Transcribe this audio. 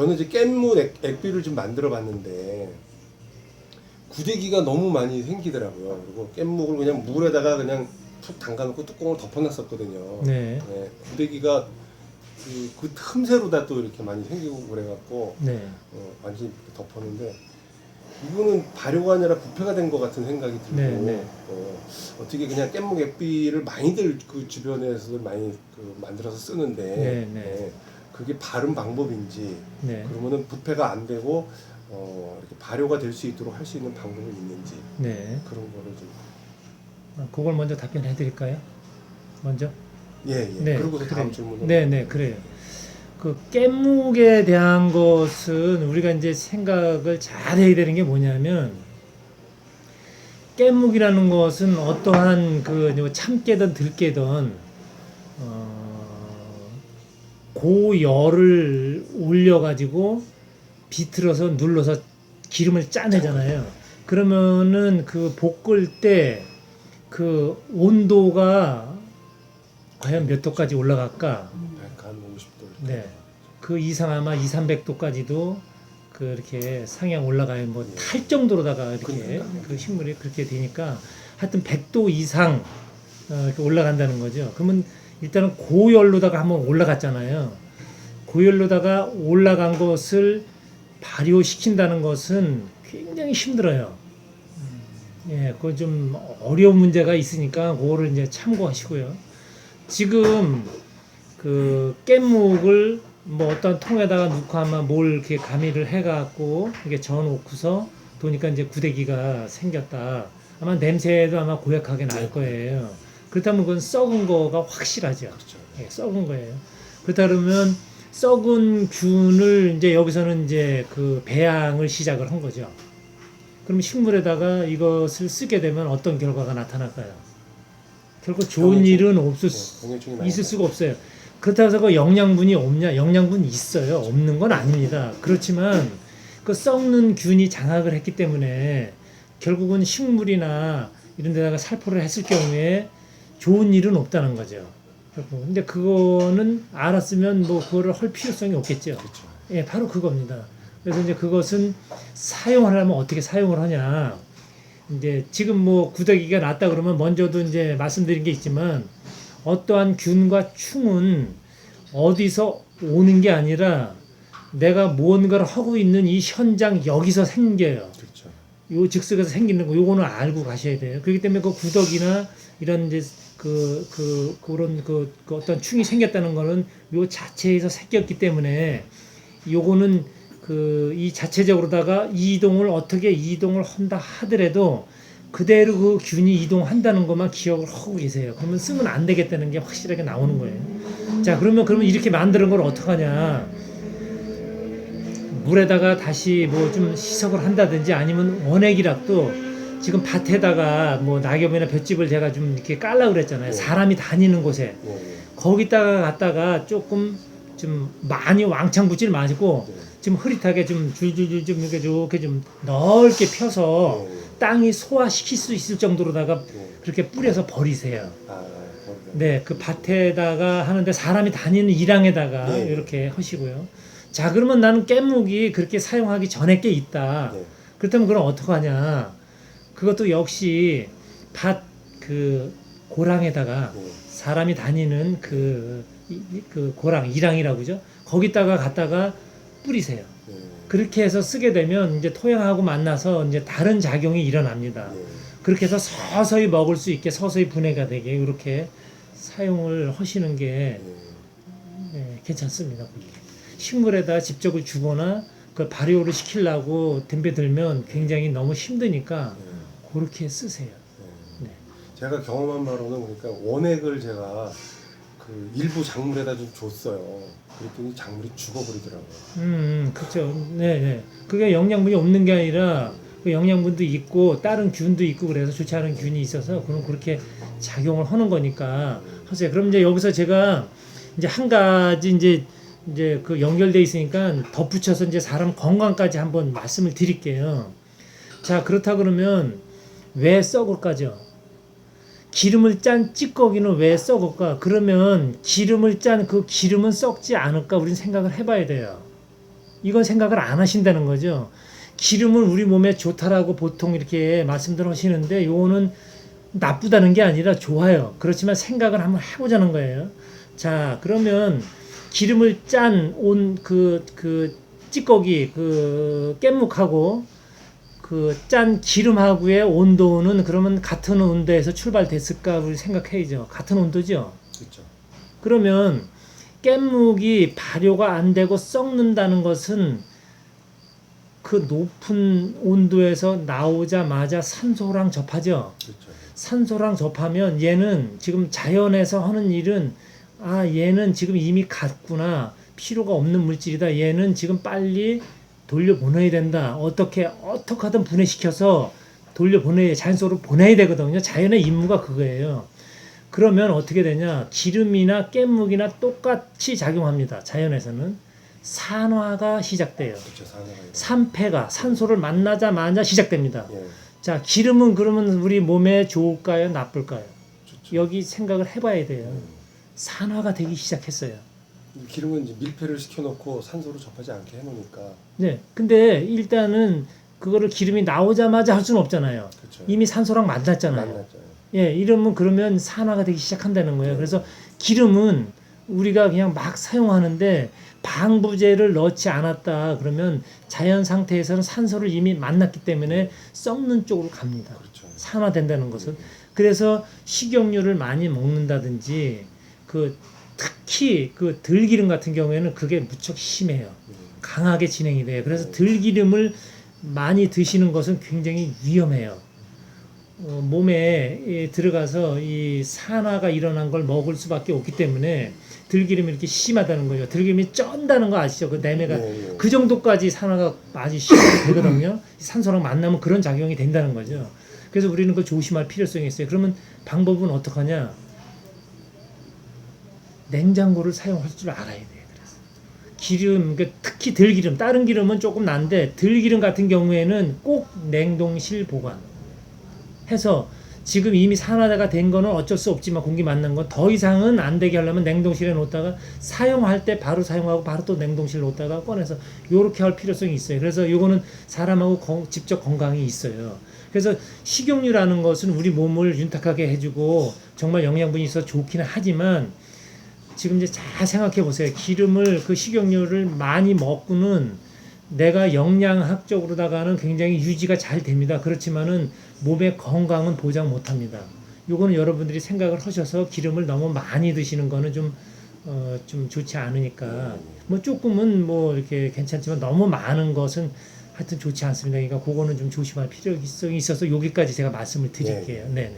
저는 이제 깻무 액, 액비를 좀 만들어 봤는데 구데기가 너무 많이 생기더라고요. 그리고 깻묵을 그냥 물에다가 그냥 푹 담가놓고 뚜껑을 덮어놨었거든요. 네. 구데기가 그, 그 틈새로 다 또 이렇게 많이 생기고 그래갖고 네. 어, 완전히 덮었는데 이거는 발효가 아니라 부패가 된 것 같은 생각이 들고 네, 네. 어, 어떻게 그냥 깻묵 액비를 많이들 그 주변에서 많이 그 만들어서 쓰는데 네, 네. 예, 그게 바른 방법인지 네. 그러면은 부패가 안 되고 어, 이렇게 발효가 될 수 있도록 할 수 있는 방법이 있는지 네. 그런 거를 좀 아, 그걸 먼저 답변해 드릴까요? 먼저? 예, 예. 네, 그리고서 다음. 질문은 네, 네, 그래요. 그 깻묵에 대한 것은 우리가 이제 생각을 잘 해야 되는 게 뭐냐면 깻묵이라는 것은 어떠한 그 참깨든 들깨든 어, 고열을 올려가지고 비틀어서 눌러서 기름을 짜내잖아요. 그러면은 그 볶을 때 그 온도가 과연 몇 도까지 올라갈까? 약간 50도 네. 그 이상 아마 2, 300도까지도 그렇게 상향 올라가요. 뭐 탈 정도로다가 이렇게 그러니까. 그 식물이 그렇게 되니까 하여튼 100도 이상 어, 이렇게 올라간다는 거죠. 그러면 일단은 고열로다가 한번 올라갔잖아요. 고열로다가 올라간 것을 발효시킨다는 것은 굉장히 힘들어요. 예, 그건 좀 어려운 문제가 있으니까 그거를 이제 참고하시고요. 지금 그 깻묵을 뭐 어떤 통에다가 넣고 아마 뭘 이렇게 가미를 해갖고 이게 저어놓고서 보니까 이제 구데기가 생겼다. 아마 냄새도 아마 고약하게 날 네. 거예요. 그렇다면 그건 썩은 거가 확실하죠. 그렇죠. 예, 썩은 거예요. 그렇다 그러면 썩은 균을 이제 여기서는 이제 그 배양을 시작을 한 거죠. 그럼 식물에다가 이것을 쓰게 되면 어떤 결과가 나타날까요? 결국 좋은 병해충. 일은 없을 네, 수, 많이 있을 수가 없어요. 그렇다고 해서 그 영양분이 없냐? 영양분 있어요. 없는 건 아닙니다. 그렇지만 그 썩는 균이 장악을 했기 때문에 결국은 식물이나 이런 데다가 살포를 했을 경우에 좋은 일은 없다는 거죠. 근데 그거는 알았으면 뭐 그거를 할 필요성이 없겠죠. 그렇죠. 예, 바로 그겁니다. 그래서 이제 그것은 사용하려면 어떻게 사용을 하냐. 이제 지금 뭐 구더기가 났다 그러면 먼저도 이제 말씀드린 게 있지만 어떠한 균과 충은 어디서 오는 게 아니라 내가 무언가를 하고 있는 이 현장 여기서 생겨요. 그렇죠. 요 즉석에서 생기는 거 요거는 알고 가셔야 돼요. 그렇기 때문에 그 구더기나 이런 이제 그, 그, 그런 그, 그 어떤 충이 생겼다는 거는 요 자체에서 생겼기 때문에 요거는 그 이 자체적으로다가 이동을 어떻게 이동을 한다 하더라도 그대로 그 균이 이동한다는 것만 기억을 하고 계세요. 그러면 쓰면 안 되겠다는 게 확실하게 나오는 거예요. 자, 그러면 그러면 이렇게 만드는 걸 어떡하냐? 물에다가 다시 뭐 좀 희석을 한다든지 아니면 원액이라도 지금 밭에다가 뭐 낙엽이나 볏짚을 제가 좀 이렇게 깔라 그랬잖아요. 네. 사람이 다니는 곳에 예, 예. 거기다가 갖다가 조금 좀 많이 왕창 붙질 마시고 네. 좀 흐릿하게 좀 줄줄줄 좀 이렇게 이렇게 좀 넓게 펴서. 땅이 소화시킬 수 있을 정도로다가 예. 그렇게 뿌려서 버리세요. 아. 네, 그 밭에다가 하는데 사람이 다니는 일항에다가 네. 이렇게 하시고요. 자, 그러면 나는 깻묵이 그렇게 사용하기 전에 꽤 있다. 네. 그렇다면 그럼 어떡하냐? 그것도 역시 밭그 고랑에다가 예. 사람이 다니는 그, 그 고랑, 이랑이라고 그죠? 거기다가 갖다가 뿌리세요. 예. 그렇게 해서 쓰게 되면 이제 토양하고 만나서 이제 다른 작용이 일어납니다. 예. 그렇게 해서 서서히 먹을 수 있게 서서히 분해가 되게 이렇게 사용을 하시는 게 예. 예, 괜찮습니다. 식물에다 직접을 주거나 그 발효를 시키려고 덤벼들면 굉장히 너무 힘드니까 예. 그렇게 쓰세요. 예. 네. 제가 경험한 바로는 그러니까 원액을 제가 그 일부 작물에다 좀 줬어요. 그랬더니 작물이 죽어버리더라고요. 음, 그렇죠. 네, 네. 그게 영양분이 없는 게 아니라 그 영양분도 있고 다른 균도 있고 그래서 좋지 않은 균이 있어서 그럼 그렇게 작용을 하는 거니까 하세요. 그럼 이제 여기서 제가 이제 한 가지 이제 이제 그 연결돼 있으니까 덧붙여서 이제 사람 건강까지 한번 말씀을 드릴게요. 자, 그렇다 그러면 왜 썩을까죠? 기름을 짠 찌꺼기는 왜 썩을까? 그러면 기름을 짠 그 기름은 썩지 않을까? 우리는 생각을 해봐야 돼요. 이건 생각을 안 하신다는 거죠. 기름은 우리 몸에 좋다라고 보통 이렇게 말씀들 하시는데 요거는 나쁘다는 게 아니라 좋아요. 그렇지만 생각을 한번 해보자는 거예요. 자, 그러면 기름을 짠 온 그그 찌꺼기 그 깻묵하고 그 짠 기름하고의 온도는 그러면 같은 온도에서 출발됐을까 우리 생각해야죠. 같은 온도죠. 그렇죠. 그러면 깻묵이 발효가 안 되고 썩는다는 것은 그 높은 온도에서 나오자마자 산소랑 접하죠. 그렇죠. 산소랑 접하면 얘는 지금 자연에서 하는 일은 아 얘는 지금 이미 갔구나 필요가 없는 물질이다 얘는 지금 빨리 돌려보내야 된다 어떻게 어떻게 하든 분해시켜서 돌려보내야 자연 속으로 보내야 되거든요 자연의 임무가 그거예요 그러면 어떻게 되냐 기름이나 깻묵이나 똑같이 작용합니다 자연에서는 산화가 시작돼요 일어나요. 산패가 산소를 만나자마자 시작됩니다 예. 자, 기름은 그러면 우리 몸에 좋을까요? 나쁠까요? 좋죠. 여기 생각을 해봐야 돼요. 음. 산화가 되기 시작했어요. 이 기름은 이제 밀폐를 시켜놓고 산소로 접하지 않게 해놓으니까 네. 근데 일단은 그거를 기름이 나오자마자 할 수는 없잖아요. 그렇죠. 이미 산소랑 만났잖아요. 만났죠. 예, 이러면 그러면 산화가 되기 시작한다는 거예요. 그래서 기름은 우리가 그냥 막 사용하는데 방부제를 넣지 않았다 그러면 자연 상태에서는 산소를 이미 만났기 때문에 썩는 쪽으로 갑니다. 그렇죠. 산화된다는 것은 그래서 식용유를 많이 먹는다든지 그 특히 그 들기름 같은 경우에는 그게 무척 심해요. 음. 강하게 진행이 돼요. 그래서 들기름을 많이 드시는 것은 굉장히 위험해요. 어, 몸에 예, 들어가서 이 산화가 일어난 걸 먹을 수밖에 없기 때문에 들기름이 이렇게 심하다는 거죠. 들기름이 쩐다는 거 아시죠? 그 내내가 예, 예. 그 정도까지 산화가 아주 심하게 되거든요. 산소랑 만나면 그런 작용이 된다는 거죠. 그래서 우리는 그걸 조심할 필요성이 있어요. 그러면 방법은 어떡하냐? 냉장고를 사용할 줄 알아야 돼요. 그래서 기름, 그러니까 특히 들기름, 다른 기름은 조금 난데 들기름 같은 경우에는 꼭 냉동실 보관. 해서 지금 이미 산화가 된 거는 어쩔 수 없지만 공기 만난 건더 이상은 안 되게 하려면 냉동실에 놓다가 사용할 때 바로 사용하고 바로 또 냉동실 놓다가 꺼내서 요렇게 할 필요성이 있어요. 그래서 요거는 사람하고 건- 직접 건강이 있어요. 그래서 식용유라는 것은 우리 몸을 윤탁하게 해주고 정말 영양분이 있어 좋기는 하지만 지금 이제 잘 생각해 보세요. 기름을 그 식용유를 많이 먹고는 내가 영양학적으로다가는 굉장히 유지가 잘 됩니다. 그렇지만은 몸의 건강은 보장 못 합니다. 요거는 여러분들이 생각을 하셔서 기름을 너무 많이 드시는 거는 좀, 어, 좀 좋지 않으니까. 뭐 조금은 뭐 이렇게 괜찮지만 너무 많은 것은 하여튼 좋지 않습니다. 그러니까 그거는 좀 조심할 필요성이 있어서 여기까지 제가 말씀을 드릴게요. 네 네.